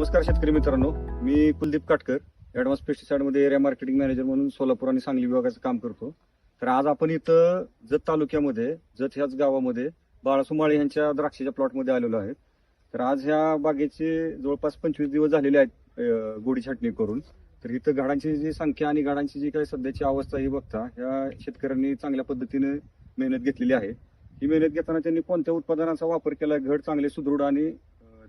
नमस्कार शेतकरी मित्रांनो. मी कुलदीप काटकर ऍडव्हान्स पेस्टिसाइडमध्ये एरिया मार्केटिंग मॅनेजर म्हणून सोलापूर आणि सांगली विभागाचं काम करतो. तर आज आपण इथं जत तालुक्यामध्ये जत ह्याच गावामध्ये बाळासुमाळे यांच्या द्राक्षाच्या प्लॉटमध्ये आलेलो आहे. तर आज ह्या बागेचे जवळपास पंचवीस दिवस झालेले आहेत गोडी छाटणी करून. तर इथं घाडांची जी संख्या आणि घाडांची जी काही सध्याची अवस्था ही बघता ह्या शेतकऱ्यांनी चांगल्या पद्धतीने मेहनत घेतलेली आहे. ही मेहनत घेताना त्यांनी कोणत्या उत्पादनाचा वापर केला घड चांगले सुदृढ आणि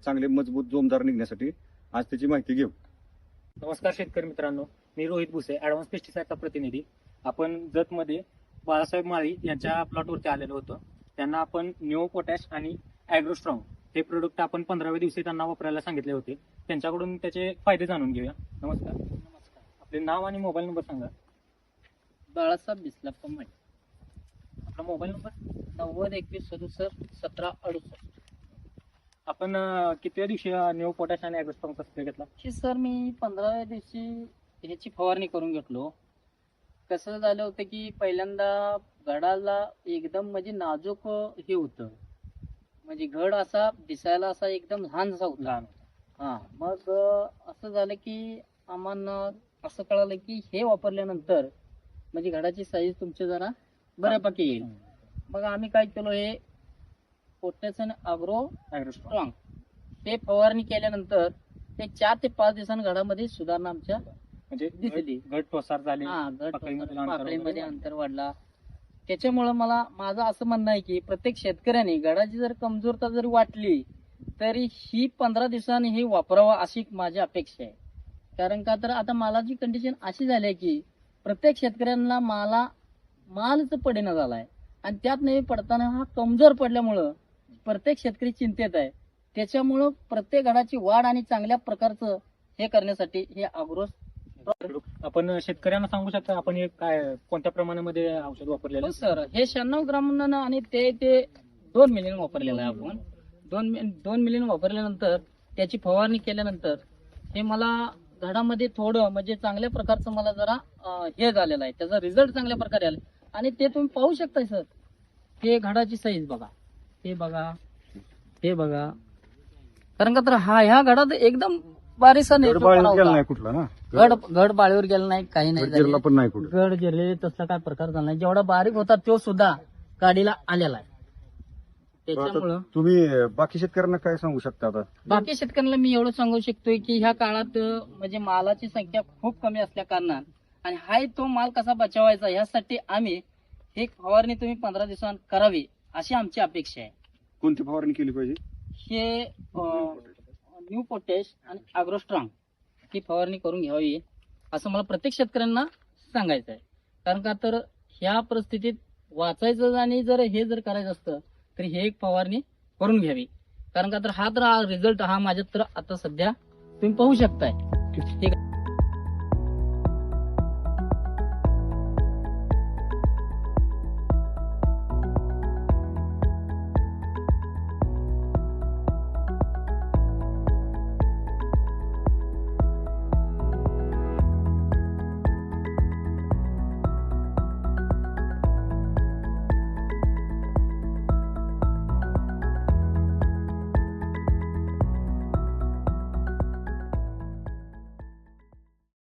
चांगले मजबूत जोमदार निघण्यासाठी आज त्याची माहिती घेऊ. नमस्कार शेतकरी मित्रांनो मी रोहित भुसे ऍडव्हान्स पेस्टिसाइडचा प्रतिनिधी. आपण जतमध्ये बाळासाहेब माळी यांच्या प्लॉटवरती आलेलो होतो. त्यांना आपण न्यू पोटॅश आणि ॲग्रोस्ट्रॉंग हे प्रोडक्ट आपण पंधराव्या दिवशी त्यांना वापरायला सांगितले होते. त्यांच्याकडून त्याचे फायदे जाणून घेऊया. नमस्कार. नमस्कार आपले नाव आणि मोबाईल नंबर सांगा. बाळासाहेब बिस्लाप्पा मठ आपला मोबाईल नंबर नव्वद एकवीस सदुसष्ट सतरा अडुसष्ट. आपण अं, कितव्या दिवशी न्यू पोटॅश आणि ॲग्रोस्ट्रॉंगचा स्प्रे घेतला? ही सर मी पंधराव्या दिवशी ह्याची फवारणी करून घेतलो. कसं झालं होतं की पहिल्यांदा घडाला एकदम म्हणजे नाजूक हे होतं. म्हणजे घड असा दिसायला असा एकदम लहानसा होता. लहान हा मग अं, असं झालं की आम्हाला असं कळालं की हे वापरल्यानंतर म्हणजे घडाची साईज तुमची जरा बऱ्यापैकी येईल. मग आम्ही काय केलं हे पोटॅशियम अग्रो स्ट्रॉंग ते फवारणी केल्यानंतर ते चार ते पाच दिवसांनी घडामध्ये सुधारणा आमच्या म्हणजे दिसली. घट- ठोसार झाली. पाकळीमध्ये अंतर वाढला. त्याच्यामुळं मला माझं असं म्हणणं आहे की प्रत्येक शेतकऱ्याने घडाची जर कमजोरता जरी वाटली तरी ही पंधरा दिवसांनी हे वापरावं अशी माझी अपेक्षा आहे. कारण का तर आता मालाची कंडिशन अशी झाली आहे की प्रत्येक शेतकऱ्यांना माला मालच पडेना झालाय. आणि त्यात नाही पडताना हा कमजोर पडल्यामुळं प्रत्येक शेतकरी चिंतेत आहे. त्याच्यामुळं प्रत्येक घडाची वाढ आणि चांगल्या प्रकारचं हे करण्यासाठी हे अग्रो आपण शेतकऱ्यांना सांगू शकता आपण हे काय कोणत्या प्रमाणामध्ये औषध वापरलेलं? हो सर हे शहाण्णव ग्राम आणि ते ते दोन मिलियन वापरलेलं आहे आपण. दोन दोन मिलियन वापरल्यानंतर त्याची फवारणी केल्यानंतर हे मला झाडामध्ये थोडं म्हणजे चांगल्या प्रकारचं मला जरा हे झालेलं आहे. त्याचा रिझल्ट चांगल्या प्रकारे आला. आणि ते तुम्ही पाहू शकताय सर हे घडाची साईज बघा. हे बघा हे बघा. कारण का तर हा ह्या घडात एकदम गेला होता. नाही कुठला ना? घड घड बाळीवर गेला नाही काही नाही. पण गड जिरलेले तसला काय प्रकार झाला नाही. जेवढा बारीक होता तो सुद्धा गाडीला आलेला आहे. त्याच्यामुळं तुम्ही बाकी शेतकऱ्यांना काय सांगू शकता आता? बाकी शेतकऱ्यांना मी एवढं सांगू शकतोय की ह्या काळात म्हणजे मालाची संख्या खूप कमी असल्या कारणात आणि हाय तो माल कसा बचावायचा यासाठी आम्ही हे फवारणी तुम्ही पंधरा दिवसांत करावी. अशी आमची अपेक्षा आहे. कोणती फवारणी केली पाहिजे? हे न्यू पोटॅश आणि अग्रोस्ट्रॉंग ही फवारणी करून घ्यावी असं मला प्रत्येक शेतकऱ्यांना सांगायचं आहे कारण का तर ह्या परिस्थितीत वाचायचं आणि जर हे जर करायचं असतं तर हे एक फवारणी करून घ्यावी. कारण का तर हा तर रिझल्ट हा माझ्यात तर आता सध्या तुम्ही पाहू शकताय. ठीक आहे